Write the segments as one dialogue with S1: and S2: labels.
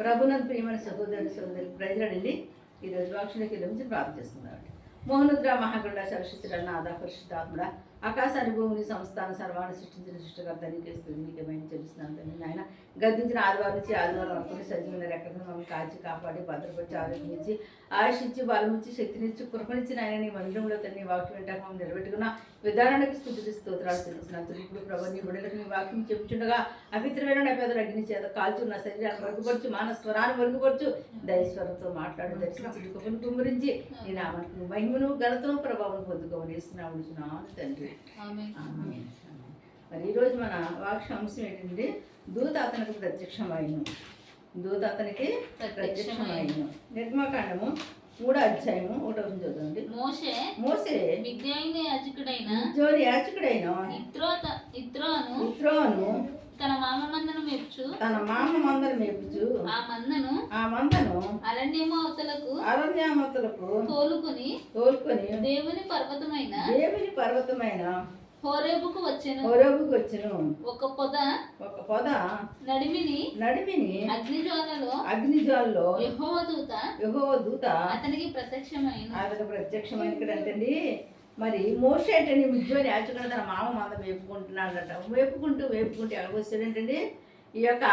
S1: ప్రభునంద ప్రియమైన సహోదరుడు సహోదరు ప్రజలండి. ఈరోజు వాక్షులకి నుంచి ప్రార్థన చేస్తున్నామండి. మోహనుద్ర మహాగండ సరస్వతుడ నాద పరిశుద్ధాత్ముడ ఆకాశాన్ని భూమిని సంస్థాన సర్వాన్ని సృష్టించిన సృష్టికర్త నీకేస్తుంది స్థుతి నీకే చెల్లిస్తున్నాను తండ్రి నాయన. గద్దించిన ఆదివారం నుంచి ఆదివారం అనుకుని సజీవన రెక్కలను మమ్మల్ని కాచి కాపాడి భద్రపరిచి ఆరోగ్యించి ఆయుషించి బలమించి శక్తినిచ్చి కృపనిచ్చి ఆయన నీ మందిరంలో తన నీ వాక్యం వెంట మమ్మల్ని నిలబెట్టుకున్న. విధానానికి స్థుతి స్తోత్రాలు తెలుస్తున్నాను ఇప్పుడు ప్రభు నీ బిడ్డలకు నీ వాక్యం చెప్పుచుండగా అపిత్రమైన నా పేదలు అగ్ని చేత కాల్చు నా శరీరాన్ని మరుగుపరచు మాన స్వరాన్ని మరుగుపరచు దైస్వరంతో మాట్లాడి దర్శించి కృపను కుమ్మరించి నీ నామానికి మహిమను ఘనతను ప్రభావం పొందుకోమని ఇస్తున్నాను తండ్రి. మరి ఈరోజు మన వాక్షాంశం ఏంటంటే దూత అతనికి ప్రత్యక్షమైన. దూత అతనికి ప్రత్యక్షమైన. నిర్మాకాండము మూడో అధ్యాయము ఒకటో చదవండి
S2: మోషే
S1: మోసే
S2: విద్యాయిని యాజకుడైన
S1: జోలి యాచకుడైన
S2: ఇత్రో ఇత్రోను
S1: ఇత్రోను
S2: తన మామ మందను మెచ్చు
S1: తన మామ మందను మేపుచు
S2: ఆ మందను
S1: ఆ మందను
S2: అరణ్యము అవతలకు
S1: అరణ్యామతులకు
S2: తోలుకుని
S1: తోలుకొని
S2: దేవుని పర్వతమైన
S1: దేవుని పర్వతమైన
S2: హోరేబుకు వచ్చెను.
S1: హోరేబుకు వచ్చును.
S2: ఒక పొద
S1: ఒక పొద.
S2: నడిమిని
S1: నడిమిని
S2: అగ్నిజ్వాలలో
S1: అగ్నిజాల్లో
S2: యెహోవా దూత
S1: యెహోవా దూత
S2: అతనికి ప్రత్యక్షమైన
S1: అతను ప్రత్యక్షమైన ఇక్కడ ఏంటండి మరి మోషే ఏంటండి మిజ్జోని యాచకుడు తన మామ మంద వేపుకుంటున్నాడట. వేపుకుంటూ వేపుకుంటూ వచ్చాడంటండి ఈ యొక్క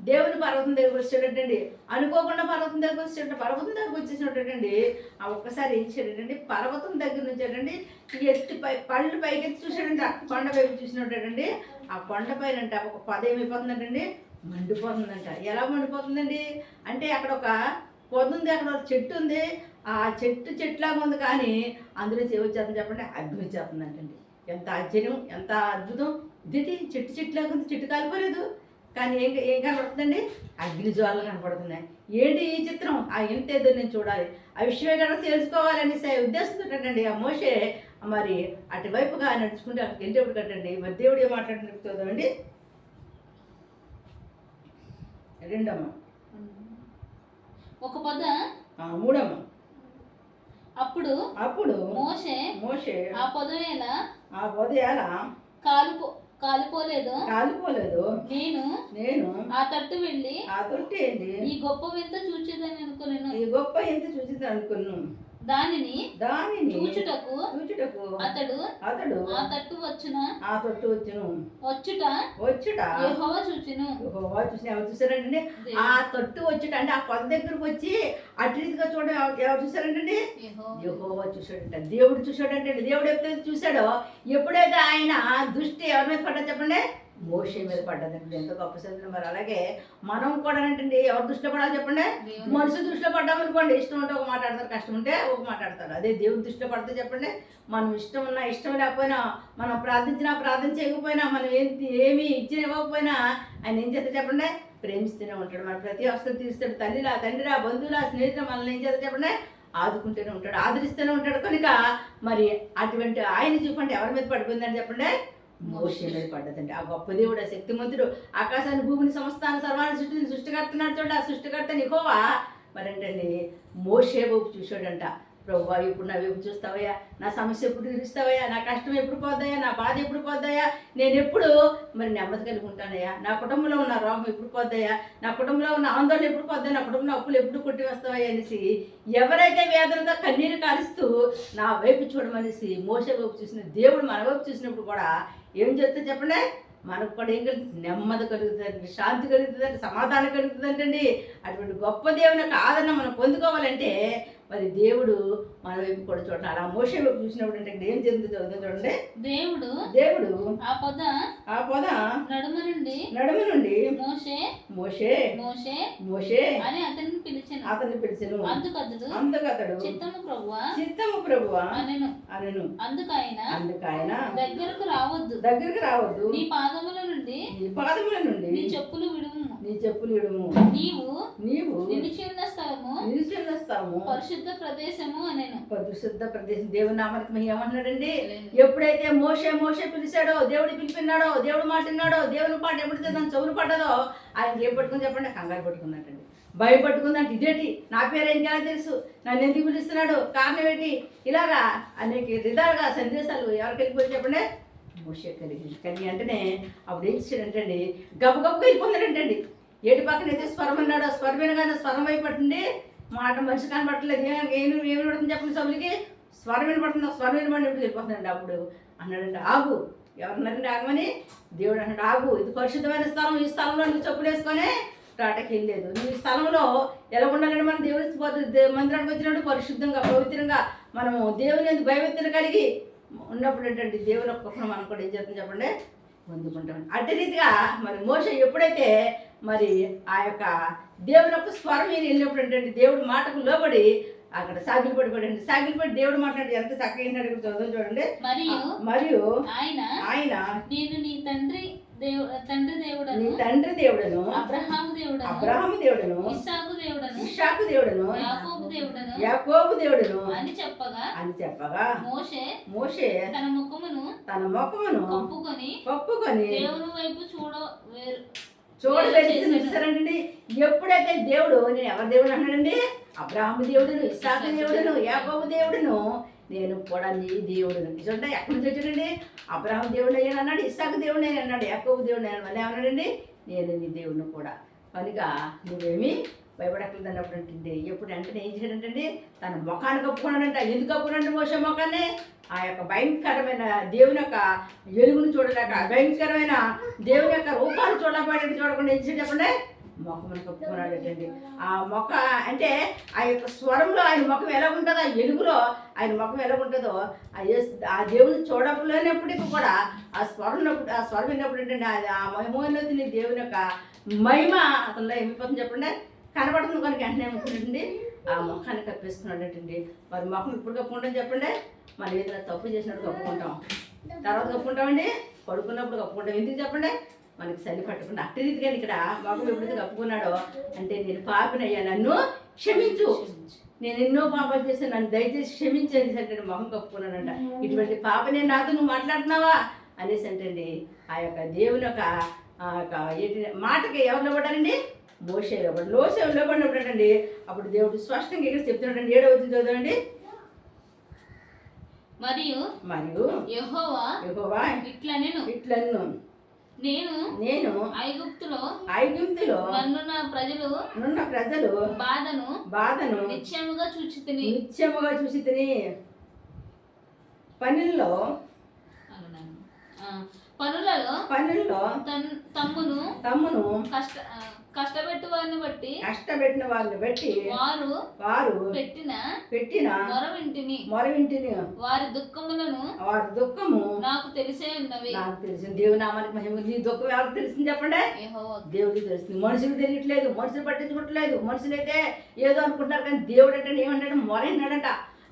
S1: దేవుని పర్వతం దగ్గరికి వచ్చేటండి అనుకోకుండా పర్వతం దగ్గరకు వచ్చేట పర్వతం దగ్గరకు వచ్చేసినట్టండి. ఆ ఒక్కసారి ఏం చేయడండి పర్వతం దగ్గర నుంచి ఏంటండి ఈ ఎత్తి పై పళ్ళు పైకి ఎత్తి చూసాడండి ఆ కొండ పైకి చూసినట్టండి. ఆ కొండ పైన అంటే ఒక పద ఏమైపోతుందంటండి? మండిపోతుందంట. ఎలా మండిపోతుందండి? అంటే అక్కడ ఒక పొద ఉంది అక్కడ ఒక చెట్టు ఉంది. ఆ చెట్టు చెట్లాగా ఉంది కానీ అందులో చేయవచ్చేస్తుంది చెప్పండి అగ్ని వచ్చేస్తుందంటండి. ఎంత ఆశ్చర్యం ఎంత అద్భుతం. ఇదేంటి? చెట్టు చెట్లాగా ఉంది చెట్టు కాలిపోలేదు. కానీ ఏం ఏం కనపడుతుందండి అగ్ని జ్వాలలు కనపడుతున్నాయి ఏంటి ఈ చిత్రం? ఆ ఇంత ఏదో నేను చూడాలి. ఆ విషయమే కనుక తెలుసుకోవాలని ఉద్దేశంతో ఆ మోషే మరి అటువైపుగా నడుచుకుంటే అక్కడికి వెళ్ళేప్పుడు కట్టండి మరి దేవుడు ఏం మాట్లాడుతుందండి రెండమ్మ.
S2: ఒక పొద.
S1: మూడమ్మ.
S2: అప్పుడు
S1: అప్పుడు
S2: మోషే
S1: మోషే
S2: ఆ పొదవేళ
S1: ఆ ఉదయాల
S2: కాలుపో కాలిపోలేదు.
S1: కాలిపోలేదు.
S2: నేను
S1: నేను
S2: ఆ తట్టు వెళ్ళి
S1: ఆ తొట్టి ఏంటి
S2: ఈ గొప్ప వింత చూచేదని అనుకున్నాను.
S1: ఈ గొప్ప ఎంత చూసింది అనుకున్నాను.
S2: దానిని
S1: దానిని
S2: చూచుటకు
S1: చూచుటకు
S2: అతడు
S1: అతడు
S2: ఆ తట్టు వచ్చున.
S1: ఆ తొట్టు వచ్చును.
S2: వచ్చుట
S1: వచ్చుట
S2: యెహోవా చూచును.
S1: యెహోవా చూసిన ఎవరు చూసారంటే ఆ తొట్టు వచ్చుట అంటే ఆ కొత్త దగ్గరకు వచ్చి అటు రీతిగా చూడ ఎవరు చూసారంటే
S2: యెహోవా.
S1: చూశాడంట దేవుడు చూశాడంటే దేవుడు ఎప్పుడైతే చూశాడో ఎప్పుడైతే ఆయన దృష్టి ఎవరి మీద పడ్డా చెప్పండి? మోషే మీద పడ్డదండి ఎంత గొప్ప చదివిన మరి. అలాగే మనం కూడా ఏంటండి ఎవరు దృష్టిలో పడాలి చెప్పండి.
S2: దేవుని
S1: మనుషు దృష్టిలో పడ్డామనుకోండి ఇష్టం ఉంటే ఒక మాట్లాడతారు కష్టం ఉంటే ఒక మాట్లాడతారు అదే దేవుని దృష్టిలో పడితే చెప్పండి. మనం ఇష్టం ఉన్నా ఇష్టం లేకపోయినా మనం ప్రార్థించినా ప్రార్థన చేయకపోయినా మనం ఏం ఏమి ఇచ్చిన ఇవ్వకపోయినా ఆయన ఏం చేస్తే చెప్పండి? ప్రేమిస్తూనే ఉంటాడు. మన ప్రతి అవసరం తీరుస్తాడు. తల్లిరా తండ్రిరా బంధువులా స్నేహితులు మనల్ని ఏం చేస్తే చెప్పండి? ఆదుకుంటూనే ఉంటాడు. ఆదరిస్తూనే ఉంటాడు. కనుక మరి అటువంటి ఆయన చూపండి. ఎవరి మీద పడిపోయిందని చెప్పండి? మోషే మీద పడ్డదండి. ఆ గొప్ప దేవుడు ఆ శక్తిమంతుడు ఆకాశాన్ని భూమిని సమస్తాన్ని సర్వాన్ని సృష్టిని సృష్టికర్తనాడు చూడండి ఆ సృష్టికర్త నికోవా మరి ఏంటండి మోషే వైపు చూశాడంట. ప్రభువా ఇప్పుడు నా వైపు చూస్తావయ్యా? నా సమస్య ఎప్పుడు తీరుస్తావయ్యా? నా కష్టం ఎప్పుడు పోద్దాయా నా బాధ ఎప్పుడు పోద్దాయా నేను ఎప్పుడు మరి నెమ్మది కలిగి ఉంటానయ్యా. నా కుటుంబంలో ఉన్న రోగం ఎప్పుడు పోద్దాయా నా కుటుంబంలో ఉన్న ఆందోళన ఎప్పుడు పోద్దాయా నా కుటుంబంలో అప్పులు ఎప్పుడు కొట్టి వస్తావయ్యా అనేసి ఎవరైతే వేదనతో కన్నీరు కారుస్తూ నా వైపు చూడమనేసి మోసే వైపు చూసిన దేవుడు మన వైపు చూసినప్పుడు కూడా ఏం చెప్తే చెప్పండి? మనకు కూడా ఏం కలుగుతుంది? నెమ్మది కలుగుతుందండి శాంతి కలుగుతుందండి సమాధానం కలుగుతుందంటండి. అటువంటి గొప్ప దేవుని యొక్క ఆదరణ మనం పొందుకోవాలంటే మరి దేవుడు మన వైపు కూడా చూడండి అలా మోసే వైపు చూసినప్పుడు అంటే ఏం జరుగుతుందో చూడండి.
S2: దేవుడు
S1: దేవుడు
S2: ఆ పొద
S1: ఆ పొద
S2: నడుమ నుండి
S1: నడుము నుండి
S2: మోషే
S1: మోషే
S2: మోషే
S1: మోషే
S2: అని అతన్ని పిలిచెను.
S1: అతన్ని పిలిచెను.
S2: అందుకతడు
S1: అందుకతడు
S2: చిత్తము ప్రభువా
S1: చిత్తము ప్రభువా
S2: అనెను.
S1: అనను.
S2: అందుకైన
S1: అందుకు ఆయన
S2: దగ్గరకు రావద్దు.
S1: దగ్గరికి రావద్దు.
S2: నీ పాదముల నుండి
S1: నీ పాదముల నుండి
S2: నీ చెప్పులు విడుము.
S1: నీ చెప్పులు ఇడుము
S2: నీవు
S1: నీవు
S2: నిలిచి ఉన్న స్థలము పరిశుద్ధ ప్రదేశము అనెను.
S1: పరిశుద్ధ ప్రదేశం. దేవుని నామానికి ఏమన్నాడండి ఎప్పుడైతే మోసే మోసే పిలిచాడో దేవుడు పిలిపిన్నాడో దేవుడు మాట విన్నాడో దేవుని పాట ఎప్పుడైతే దాని చెవులు పడ్డదో ఆయన ఏం పట్టుకుని చెప్పండి కంగారు పట్టుకున్నట్టండి భయపట్టుకుందంటే ఇదేంటి? నా పేరు ఇంకెలా తెలుసు? నన్ను ఎందుకు పిలుస్తున్నాడు? కారణం ఏంటి? ఇలాగా అనేక విధాలుగా సందేశాలు ఎవరికి వెళ్ళిపోయి చెప్పండి? మోసే కలిగి కలిగి అంటేనే అప్పుడు ఏం చేశాడంటండి? గబగబగా వెళ్ళిపోతున్నాడంటండి. ఏటి పక్కన అయితే స్వరం అన్నాడు ఆ స్వరం వినగానే స్వరం అయిపోతుంది. మాట మనిషి కనపడట్లేదు. ఏం ఏం ఏమి పడుతుంది చెప్పండి సభ్యులకి స్వరం వినపడుతుంది? ఆ స్వరం వినపడి వెళ్ళిపోతున్నాడు అప్పుడు. అన్నాడండి ఆగు. ఎవరన్నారండి ఆగమని? దేవుడు అన్నాడు ఆగు. ఇది పరిశుద్ధమైన స్థలం. ఈ స్థలంలో నువ్వు చెప్పులు వేసుకొని టాటకి వెళ్ళలేదు. నువ్వు ఈ స్థలంలో ఎలా ఉండాలంటే మన దేవుడి మందిరానికి వచ్చినప్పుడు పరిశుద్ధంగా పవిత్రంగా మనము దేవుని ఎందుకు భయభక్తులు కలిగి ఉన్నప్పుడు ఏంటంటే దేవుని ఒక్కొక్కరు మనం కూడా ఏం చేస్తుంది చెప్పండి? పొందుకుంటాం. అట్టి రీతిగా మరి మోస ఎప్పుడైతే మరి ఆ యొక్క దేవుని యొక్క స్వరం ఈయన వెళ్ళినప్పుడు ఏంటంటే దేవుడి మాటకు లోబడి అక్కడ సాగిలి పడిపోయాడు సాగిలి పడి దేవుడు మాట్లాడి ఎంత చక్కగా ఇక్కడ చదువు చూడండి.
S2: మరియు
S1: మరియు
S2: ఆయన
S1: ఆయన
S2: నేను నీ తండ్రి తండ్రి
S1: నీ
S2: దేవుడను
S1: తండ్రి దేవుడను
S2: అబ్రహాము దేవుడను
S1: అబ్రహాము దేవుడను
S2: ఇస్సాకు దేవుడను
S1: ఇషాకు దేవుడను
S2: యాకోబు దేవుడను
S1: యాకోబు దేవుడను
S2: అని చెప్పగా
S1: అని చెప్పగా
S2: మోషే
S1: మోషే
S2: తన ముఖమును
S1: తన ముఖమును
S2: కప్పుకొని
S1: కప్పుకొని
S2: దేవుని వైపు చూడ వేరు
S1: చూడలేదు చూసారండి ఎప్పుడైతే దేవుడు నేను ఎవరి దేవుడు అన్నాడండి? అబ్రాహ్మ దేవుడును ఇస్సాకు దేవుడును యాకోబు దేవుడును. నేను కూడా నీ దేవుడును. చూడండి ఎక్కడి నుంచి వచ్చాడండి? అబ్రాహ్మ దేవుడు అయ్యాను అన్నాడు ఇస్సాకు దేవుడు అయ్యాను అన్నాడు యాకోబు దేవుడు అయ్యాను. మళ్ళీ ఏమన్నాడండి? నేను నీ దేవుడిని కూడా. కనుక నువ్వేమి భయపడక్కలేదు అన్నప్పుడు అంటే ఎప్పుడు వెంటనే ఏం చేయడంటే తన ముఖాన్ని కప్పుకున్నాడంట. ఎందుకు కప్పుకున్నాడు మోస ముఖాన్ని? ఆ యొక్క భయంకరమైన దేవుని యొక్క ఎలుగును చూడలేక భయంకరమైన దేవుని యొక్క రూపాన్ని చూడలేకపోయాడు చూడకుండా ఏం చెప్పండి? ముఖమును కప్పుకున్నాడు ఏంటండి ఆ మొక్క అంటే ఆ యొక్క స్వరంలో ఆయన ముఖం ఎలా ఉంటుందో ఆ ఎలుగులో ఆయన ముఖం ఎలా ఉంటుందో ఆ ఆ దేవుని చూడలేనప్పటికీ కూడా ఆ స్వరం ఆ స్వరం విన్నప్పుడు ఏంటంటే అది ఆ మహిమోన్నతిని దేవుని యొక్క మహిమ. అతనిలో ఏమిపోతుంది చెప్పండి? కనబడుతుంది కనుక వెంటనే ముక్కునండి ఆ ముఖాన్ని కప్పేసుకున్నాడటండి మరి ముఖం ఇప్పుడు కప్పుకుంటాం చెప్పండి. మనం ఏదైనా తప్పు చేసినప్పుడు కప్పుకుంటాం. తర్వాత కప్పుకుంటామండి. పడుకున్నప్పుడు కప్పుకుంటాం. ఎందుకు చెప్పండి? మనకి చలి పట్టకుండా అట్టి రీతిగా ఇక్కడ మొఖం ఎప్పుడైతే కప్పుకున్నాడో అంటే నేను పాపినయ్యా నన్ను క్షమించు. నేను ఎన్నో పాపాలు చేశాను. నన్ను దయచేసి క్షమించండి అంటే మొహం కప్పుకున్నానంట ఇటువంటి పాప నేను నాతో నువ్వు మాట్లాడుతున్నావా? అనేసి అంటే ఆ యొక్క దేవుని యొక్క ఆ యొక్క ఏంటి మాటకి ఎవరు నిలబడాలండి మోసే లోబడి లోసే లోబడినప్పుడు అండి అప్పుడు దేవుడు స్పష్టంగా ఇక్కడ చెప్తున్నాడండి. ఏడవ చదవండి
S2: మరియు
S1: మరియు
S2: యెహోవా
S1: యెహోవా
S2: ఇట్లా నేను
S1: ఇట్లను
S2: నేను
S1: నేను
S2: ఐగుప్తులో
S1: ఐగుప్తులో
S2: నన్ను నా ప్రజలు
S1: నున్న ప్రజలు
S2: బాధను
S1: బాధను
S2: నిత్యముగా చూచి తిని
S1: నిత్యముగా చూసి తిని పనుల్లో
S2: పనులలో
S1: పనుల్లో
S2: తమ్మును
S1: తమ్మును
S2: కష్ట కష్టపెట్టు వారిని బట్టి
S1: కష్టపెట్టిన వాళ్ళని బట్టి
S2: వారు
S1: వారు
S2: పెట్టిన
S1: పెట్టిన
S2: మొర వింటిని
S1: మొరవింటిని
S2: వారి దుఃఖములను
S1: వారి దుఃఖము
S2: నాకు తెలిసే ఉన్నవి.
S1: నాకు తెలిసింది. దేవుని నామానికి మహిమ నీ దుఃఖం ఎవరికి తెలిసింది చెప్పండి? దేవుడికి తెలుస్తుంది మనుషులు తెలియట్లేదు. మనుషులు పట్టించుకోవట్లేదు మనుషులైతే ఏదో అనుకుంటారు కానీ దేవుడు అంటే ఏమంటాడు? మొరైనాడంట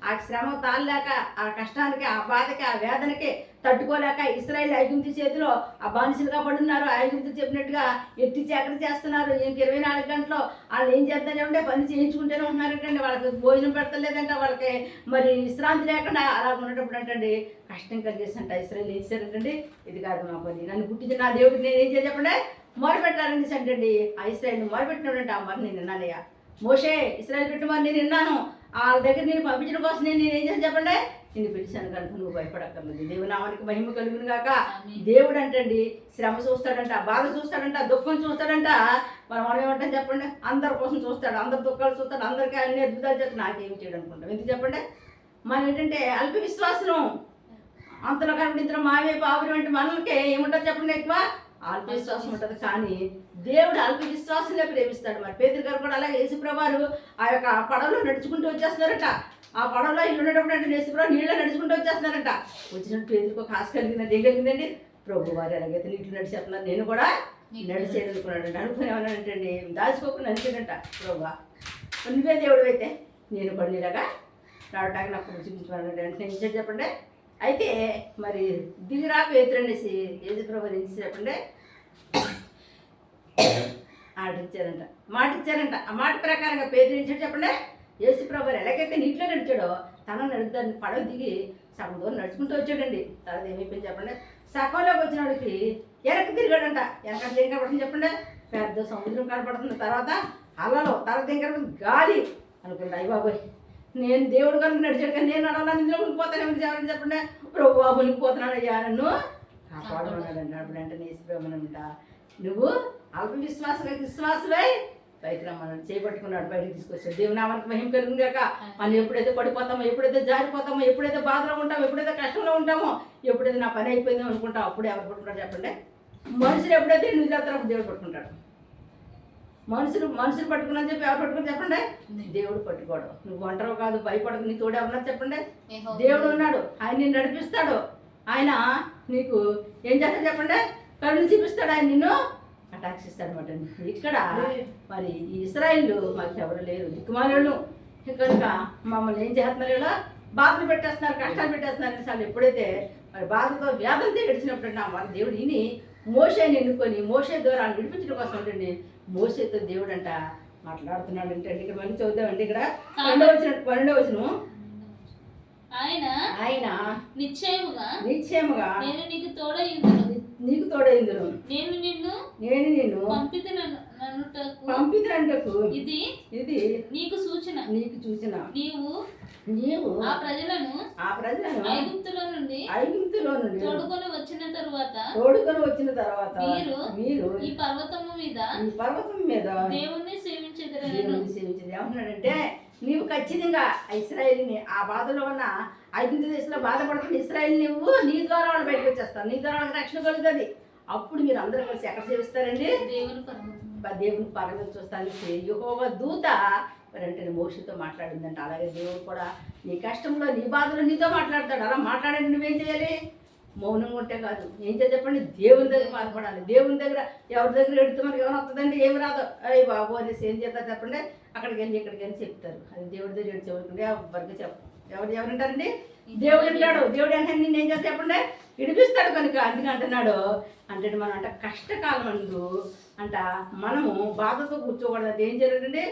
S1: ఆ శ్రమ తాళలేక ఆ కష్టానికి ఆ బాధకి ఆ వేదనకి తట్టుకోలేక ఇస్రాయల్ ఐగుప్తు చేతిలో ఆ బానిసలుగా పడున్నారు. ఆ చెప్పినట్టుగా ఎట్టి చేకరి చేస్తున్నారు. ఇంక ఇరవై నాలుగు గంటలు వాళ్ళు ఏం చేస్తారంటే పని చేయించుకుంటూనే ఉంటున్నారంటండి వాళ్ళకి భోజనం పెడతలేదంట. వాళ్ళకి మరి విశ్రాంతి లేకుండా అలా ఉండేటప్పుడు అంటండి కష్టం కలిగేసంట ఇస్రాయల్ ఏం చేశారంటండి? ఇది కాదు మా పని. నన్ను పుట్టించిన నా దేవుడికి నేను ఏం చేయాలి చెప్పండి? మొరపెట్టాలని అంటండి ఆ ఇస్రాయల్ని మొరపెట్టినాడంట ఆ మరి నేను విన్నానయ్యా మోషే ఇస్రాయల్ పెట్టి మరి నేను విన్నాను. వాళ్ళ దగ్గర నేను పంపించడం కోసం నేను నేను ఏం చేసి చెప్పండి? నేను పిలిచాను కనుక నువ్వు భయపడక్కర్లేదు. దేవునామానికి మహిమ కలుగును
S2: ఆమేన్.
S1: దేవుడు అంటండి శ్రమ చూస్తాడంట బాధ చూస్తాడంట దుఃఖం చూస్తాడంట. మనం మనం ఏమంటాం చెప్పండి? అందరి కోసం చూస్తాడు అందరి దుఃఖాలు చూస్తాడు అందరికీ అన్ని అద్భుతాలు చేస్తాడు. నాకేం చేయడం అనుకుంటాం ఎందుకు చెప్పండి? మనం ఏంటంటే అల్ప విశ్వాసం అంతలో కనిపించిన మావే పావులు అంటే మనలకి ఏముంటుంది చెప్పండి ఎక్కువ? అల్ప విశ్వాసం ఉంటుంది కానీ దేవుడు అల్ప విశ్వాసంలో ప్రేమిస్తాడు మరి? పేదరి గారు కూడా అలాగే యేసుప్రభారు ఆ యొక్క పడవలో నడుచుకుంటూ వచ్చేస్తున్నారట. ఆ పడవలో ఇల్లు ఉండేటప్పుడు అంటే యేసుప్రభు నీళ్ళు నడుచుకుంటూ వచ్చేస్తున్నారట. వచ్చినట్టు పేదరికి ఒక ఆశ కలిగిందండి. ఏం కలిగిందండి? ప్రభు వారు ఎలాగైతే నీళ్ళు నడిచేస్తున్నారు నేను కూడా నడిచేది అనుకున్నాడు అనుకుని ఏమన్నాడంటండి దాచుకోకుండా నడిచాడంట ప్రభు నువ్వే దేవుడు అయితే నేను కూడా నీలాగా రావడానికి నాకు చూపించుకున్నాడు అంటే చెప్పండి? అయితే మరి దిగిరా పేతురనేసి ఏది ప్రభు చెప్పండి? ఆర్డర్ ఇచ్చారంట మాట ఇచ్చారంట ఆ మాట ప్రకారంగా పేదలు చెప్పండి. యేసు ప్రభు ఎలాగైతే నీటిలో నడిచాడో తన నడుద్దాన్ని పడవ దిగి సగం దూరం నడుచుకుంటూ వచ్చాడండి. తర్వాత ఏమైపోయింది చెప్పండి. సగంలోకి వచ్చిన వాడికి వెనక తిరిగాడంట. వెనక ఏం కనపడుతుంది చెప్పండి? పెద్ద సముద్రం కనపడుతుంది. తర్వాత అలలో తర్వాత ఏం కనపడుతుంది? గాలి. అనుకుంటా అయ్య బాబోయ్. నేను దేవుడు కనుక నడిచాడు కానీ నేను నడవాలని ఇందులో ఉండిపోతాను చెప్పండి చెప్పండి. ప్రభు మునిగిపోతున్నాడు అయ్యా నన్ను. కాపాడమన్నాడంట అప్పుడు అంటే నేసి బ్రహ్మనంట నువ్వు అల్ప విశ్వాసమే విశ్వాసమే పైకి రమ్మన్నాడు. చేపట్టుకున్నాడు బయటికి తీసుకొచ్చాడు. దేవుని నామానికి మహిమ కలుగుగాక మనం ఎప్పుడైతే పడిపోతామో ఎప్పుడైతే జారిపోతామో ఎప్పుడైతే బాధలో ఉంటామో ఎప్పుడైతే కష్టంలో ఉంటామో ఎప్పుడైతే నా పని అయిపోయిందో అనుకుంటాం అప్పుడు ఎవరు పట్టుకుంటారు చెప్పండి? మనుషులు ఎప్పుడైతే అప్పుడు దేవుడు పట్టుకుంటాడు. మనుషులు మనుషులు పట్టుకున్నా చెప్పి ఎవరు పట్టుకుని చెప్పండి? దేవుడు పట్టుకోడు. నువ్వు ఒంటరి కాదు భయపడకు నీ తోడు ఎవరన్నా చెప్పండి? దేవుడు ఉన్నాడు. ఆయన నిన్ను నడిపిస్తాడు. ఆయన నీకు ఏం చేస్తాడు చెప్పండి? కరుణ చూపిస్తాడు ఆయన నిన్ను? అటాక్స్ ఇస్తాడు అనమాట ఇక్కడ మరి ఈ ఇస్రాయిల్ మాకు ఎవరు లేరు దిక్కుమాలను కనుక మమ్మల్ని ఏం చేస్తున్నారు ఇలా? బాధలు పెట్టేస్తున్నారు కష్టాలు పెట్టేస్తున్నారు అనేసి ఎప్పుడైతే మరి బాధతో వ్యాధంతో గడిచినప్పుడు నా మన దేవుడు ఇని మోషేని ఎన్నుకొని మోసే దూరాన్ని విడిపించడం కోసం ఉంటుంది మోసేతో దేవుడు అంట మాట్లాడుతున్నాడు అంటే ఇక్కడ మనం చదువుతామండి ఇక్కడ. రెండో వచ్చిన పన్నెండో వచ్చిన
S2: ఆయన
S1: ఆయన.
S2: నిశ్చయముగా
S1: నిశ్చయముగా
S2: నేను నీకు తోడయుందును.
S1: నీకు తోడైందును
S2: నేను నిన్ను
S1: నేను నిన్ను
S2: పంపిత నన్నుటకు
S1: పంపితునంటకు
S2: ఇది
S1: ఇది
S2: నీకు సూచన.
S1: నీకు చూసిన
S2: నీవు
S1: నీవు
S2: ఆ ప్రజలను
S1: ఆ ప్రజలను
S2: ఐగుప్తులో నుండి
S1: ఐగుప్తులో నుండి
S2: తోడుకొని వచ్చిన తరువాత
S1: తోడుకొని వచ్చిన తర్వాత
S2: మీరు
S1: మీరు
S2: ఈ పర్వతము మీద
S1: ఈ పర్వతం మీద
S2: దేవుణ్ణి సేవించదరను
S1: దేవుని సేవించేది ఏమంటున్నాడంటే నీవు ఖచ్చితంగా ఇస్రాయేల్ని ఆ బాధలో ఉన్న ఐదు దేశంలో బాధపడుతున్న ఇస్రాయేల్ నువ్వు నీ ద్వారా వాళ్ళు బయటకు వచ్చేస్తావు నీ ద్వారా వాళ్ళకి రక్షణ కలుగుతుంది. అప్పుడు మీరు అందరూ కలిసి ఎక్కడ సేవిస్తారండి?
S2: దేవుని
S1: పరగలు చూస్తానికి యెహోవా దూత అంటే మోషితో మాట్లాడిందంట. అలాగే దేవుడు కూడా నీ కష్టంలో నీ బాధలో నీతో మాట్లాడతాడు. అలా మాట్లాడండి నువ్వేం చేయాలి? మౌనంగా ఉంటే కాదు. ఏం చేసి చెప్పండి? దేవుని దగ్గర బాధపడాలి దేవుని దగ్గర ఎవరి దగ్గర ఎడితే మనకి ఏమైనా వస్తుందండి? ఏమి రాదు. అయ్యి బాబు అనేసి ఏం చేస్తారు చెప్పండి? అక్కడికి వెళ్ళి ఇక్కడికి వెళ్ళి చెప్తారు. అది దేవుడి దగ్గర ఎడిచి ఎవరికంటే ఎవరికి చెప్ప ఎవరు ఎవరుంటారండి? దేవుడు అంటాడు దేవుడు అంటే నేను ఏం చేస్తా చెప్పండి? విడిపిస్తాడు కనుక. అందుకే అంటున్నాడు. అంటే మనం అంట కష్టకాలం అందు అంట మనము బాధతో కూర్చోకూడదు. ఏం జరగదండి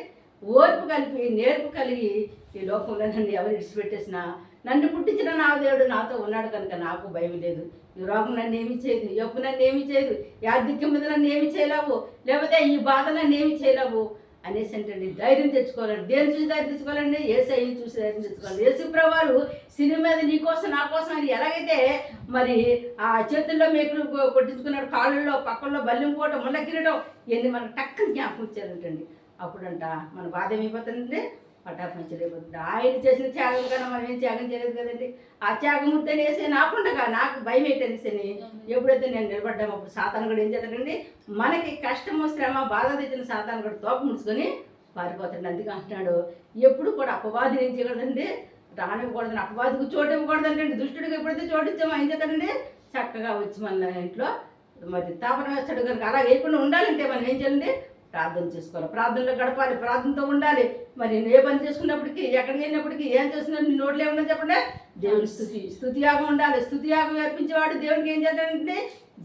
S1: ఓర్పు కలిపి నేర్పు కలిగి ఈ లోకంలో నన్ను ఎవరు ఇడిచిపెట్టేసినా నన్ను పుట్టించిన నా దేవుడు నాతో ఉన్నాడు కనుక నాకు భయం లేదు. ఈ రోగం నన్ను ఏమి చేయదు ఎప్పు నన్ను ఏమి చేయదు ఈ మీద నన్ను ఏమి చేయలేవు లేకపోతే ఈ బాధ నన్ను ఏమి చేయలేవు అనేసి అంటే ధైర్యం తెచ్చుకోవాలండి. దేని చూసి ధైర్యం తెచ్చుకోవాలండి? ఏసఐని చూసి ధైర్యం తెచ్చుకోవాలి. ఏసు వారు సినిమా మీద నీ కోసం నా కోసం అని ఎలాగైతే మరి ఆ చేతుల్లో మేకులు కొట్టించుకున్నాడు కాళ్ళల్లో పక్కల్లో బల్లిం పోవటం ముళ్ళ కిరటం ఇవన్నీ మనకు టక్కని జ్ఞాపకం ఇచ్చారంటండి అప్పుడంట మన బాధ ఏమైపోతుందంటే పటాపంచలేకపోతుంది ఆయన చేసిన త్యాగం కన్నా మనం ఏం త్యాగం చేయలేదు కదండి. ఆ త్యాగం వేసి నాకుండగా నాకు భయం ఏంటనేసి ఎప్పుడైతే నేను నిలబడ్డాము అప్పుడు సాతాను కూడా ఏం చేస్తాడండి? మనకి కష్టము శ్రమ బాధ తెచ్చిన సాతాను కూడా తోక ముడుచుకొని పారిపోతాడు అందుకే అంటున్నాడు ఎప్పుడు కూడా అపవాది ఏం చేయకూడదండి. రానివ్వకూడదని అపవాదికి చోటు ఇవ్వకూడదండి. దుష్టుడికి ఎప్పుడైతే చోటు ఇచ్చామో ఏం చేస్తాడండి? చక్కగా వచ్చి మన ఇంట్లో మరి తాపన వేస్తాడు కనుక. అలా వేయకుండా ఉండాలంటే మనం ఏం చేయాలండి? ప్రార్థన చేసుకోవాలి. ప్రార్థనలో గడపాలి ప్రార్థనతో ఉండాలి. మరి నేను ఏ పని చేసుకున్నప్పటికీ ఎక్కడికి వెళ్ళినప్పటికీ ఏం చేస్తున్నా నీ నోట్లో ఏమన్నా చెప్పండి? దేవుని స్థుతి స్థుతి యాగం ఉండాలి. స్థుతి యాగం అర్పించేవాడు దేవునికి ఏం చేస్తాడంటే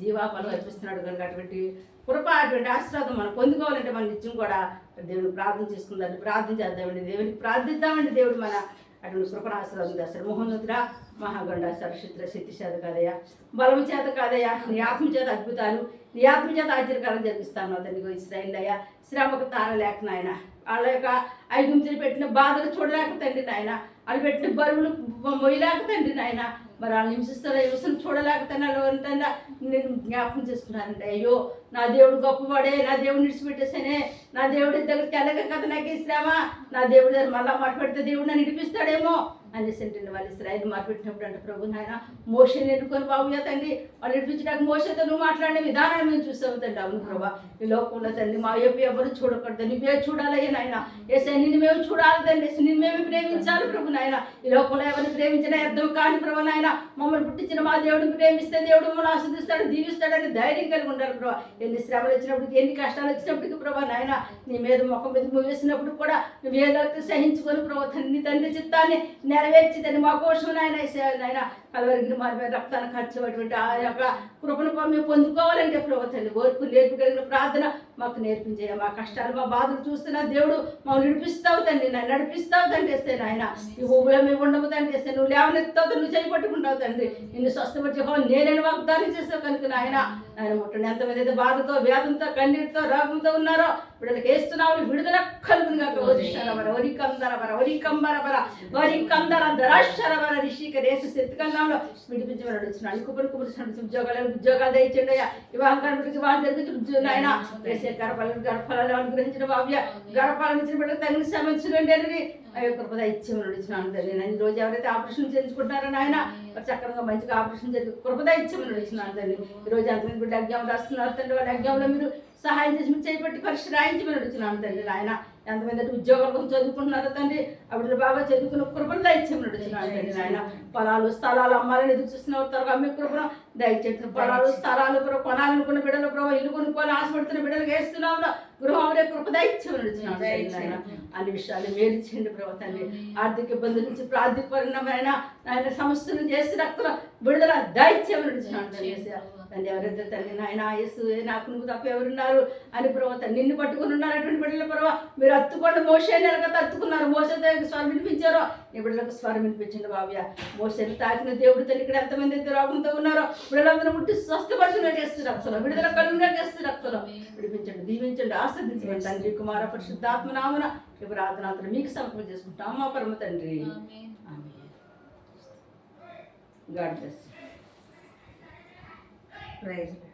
S1: జీవాఫలం అర్పిస్తున్నాడు కనుక అటువంటి కృప అటువంటి ఆశీర్వాదం మనం పొందుకోవాలంటే మన నిత్యం కూడా దేవునికి ప్రార్థన చేసుకుందాం ప్రార్థన చేద్దామండి దేవునికి ప్రార్థిద్దామండి దేవుడు మన అటువంటి కృపణ ఆశీర్వాదం చేస్తాడు మహాగండ సరక్షిత్ర శక్తి చేత కాదయ్యా బలము చేత కాదయ్యా నీ ఆత్మ చేత అద్భుతాలు నీ ఆత్మ చేత ఆశ్చర్యకాలం జరిపిస్తాను అతనికి ఇస్రాయిల్ అయ్యా శ్రమకు తారలేక నాయన వాళ్ళ యొక్క ఐదుంతులు పెట్టిన బాధలు చూడలేక తండ్రి నాయన వాళ్ళు పెట్టిన బరువులు మొయ్యలేక తండ్రి నాయన మరి వాళ్ళు హింసిస్తున్న హింసను చూడలేక తండ్రి నేను జ్ఞాపకం చేసుకున్నానంటే అయ్యో నా దేవుడు గొప్పవాడే నా దేవుడు విడిచిపెట్టేసానే నా దేవుడి దగ్గరికి వెళ్ళక కదా నాకు ఇస్తామా నా దేవుడి దగ్గర మళ్ళా మాట్లాడితే దేవుడు నన్ను ఇడిపిస్తాడేమో. అనేసి అంటే వాళ్ళు ఇస్రాయల్ మాట్లాడినప్పుడు అంటే ప్రభు నాయన మోషన్ ఎన్నుకొని బాబు తండ్రి. వాళ్ళు ఇడిపించడానికి మోసతో నువ్వు మాట్లాడిన విధానాన్ని మేము చూసావు తండ్రి. అవును ప్రభా ఈ లోకంలో తండ్రి మా వైపు ఎవరు చూడకూడదు. నువ్వే చూడాలయ్యా నాయన. ఏసై నిన్ను మేము చూడాలి తండ్రి. నిన్ను మేము ప్రేమించాలి ప్రభు నాయన. ఈ లోకంలో ఎవరిని ప్రేమించినా అర్థం కాని ప్రభు నాయన. మమ్మల్ని పుట్టించిన మా దేవుడిని ప్రేమిస్తే దేవుడు మమ్మల్ని ఆస్వాదిస్తాడు దీవిస్తాడని ధైర్యం కలిగి ఉండాలి ప్రభా. ఎన్ని శ్రమలు వచ్చినప్పటికి ఎన్ని కష్టాలు వచ్చినప్పటికీ ప్రభా నాయన నీ మీద ముఖం మీద ముగిసినప్పుడు కూడా నువ్వు ఏదో సహించుకొని ప్రభు తండ్రి తండ్రి చిత్తాన్ని నెరవేర్చి తండ్రి మా కోసం నాయన కలవరిగిరి మారి రక్తాన్ని ఖర్చు అటువంటి ఆ యొక్క కృపను మేము పొందుకోవాలంటే ప్రభు ఓర్పు నేర్పగలిగిన ప్రార్థన మాకు నేర్పించే మా కష్టాలు మా బాధలు చూస్తున్న దేవుడు మాకు నడిపిస్తావు తండ్రి నన్ను నడిపిస్తావు తండ్రి వేస్తే నాయన. ఈ ఊబిలో మేము ఉండము తండ్రి వేస్తే నువ్వు లేవనెత్తావు నువ్వు చేయబట్టుకుంటావు తండ్రి. నిన్ను స్వస్థపరిచే నేనని వాగ్దానం చేస్తావు కనుక నాయన. ఆయన ముట్టండి ఎంతమంది అయితే బాధతో వేదంతో కన్నీటితో రోగంతో ఉన్నారో వీళ్ళకి వేస్తున్నావు విడుదల కలుగుని కాక వరిషరవర వరి కందరవర వరి కంబరవర వరి కందర దరాశరవర రిషిక రేసు శక్తికంగా నామంలో విడిపించమని అడుగుతున్నాను కుప్పలు కుప్పలు ఉద్యోగాలు ఉద్యోగాలు దయచండి అయ్యా వివాహం కనిపించి వాళ్ళు జరుగుతున్న ఆయన గర్భాలను గర్భాలను అనుగ్రహించిన బాబు గర్భాలను ఇచ్చిన బిడ్డకు తగిన సమస్యలండి అని అవి కృపద ఇచ్చేమని అడుగుతున్నాను తల్లి నేను ఈ రోజు ఎవరైతే ఆపరేషన్ చేయించుకుంటున్నారో నాయన చక్కగా మంచిగా ఆపరేషన్ జరిగి కృపద ఇచ్చేమని అడుగుతున్నాను తల్లి. ఈ రోజు ఎంతమంది బిడ్డ ఎగ్జామ్ రాస్తున్నారు తండ్రి వాళ్ళ ఎగ్జామ్లో మీరు సహాయం చేసి మీరు చేపట్టి పరీక్ష రాయించమని అడుగుతున్నాను తండ్రి నాయన. ఎంతమంది అంటే ఉద్యోగాల కోసం చదువుకుంటున్నారో తండ్రి అప్పుడు బాగా చదువుకున్న కృపను అడుగుతున్నాను తండ్రి నాయన పొలాలు స్థలాలు అమ్మాలని ఎదురు చూస్తున్న త్వరగా మీ కృపను దయచేసి పొలాలు స్థలాలు ప్రభు కొనాలనుకున్న బిడ్డలు ప్రభు ఇల్లు కొనుక్కోవాలి ఆశపడుతున్న బిడ్డలకు వేస్తున్నాము గృహం కృప అడుగుతున్నాను తండ్రి నాయన అన్ని విషయాలు మేలు చేయండి ప్రభు తండ్రి. ఆర్థిక ఇబ్బందుల నుంచి ప్రార్థిక పరిణామైన ఆయన సమస్యలు చేసి రక్తుల విడుదల అడుగుతున్నాను తండ్రి ఎవరైతే తండ్రి నాయన యేసు నాకు నువ్వు తప్ప ఎవరున్నారు? అని ప్రభు తండ్రి నిన్ను పట్టుకుని ఉన్నారు అటువంటి బిడ్డల ప్రభు. మీరు అత్తుకోండి మోసే నెలక అత్తుకున్నారు. మోసతో స్వరం వినిపించారో. నీ బిడ్డలకు స్వరం వినిపించండి బాబయ్య. మోసని తాకిన దేవుడు తల్లి ఇక్కడ ఎంతమంది అయితే రోగంతో ఉన్నారో బిడ్డలందరూ ముట్టి స్వస్థపడుతున్నా చేస్తూ రక్తులు. విడుదల కలుగుగా చేస్తూ రక్తులు. విడిపించండి దీవించండి ఆస్వాదించండి తండ్రి కుమార పరిశుద్ధాత్మ నామన ప్రార్థనాంతరం మీకు సమర్పణ చేసుకుంటాం. మా పరమ తండ్రి. God bless
S3: Prédio.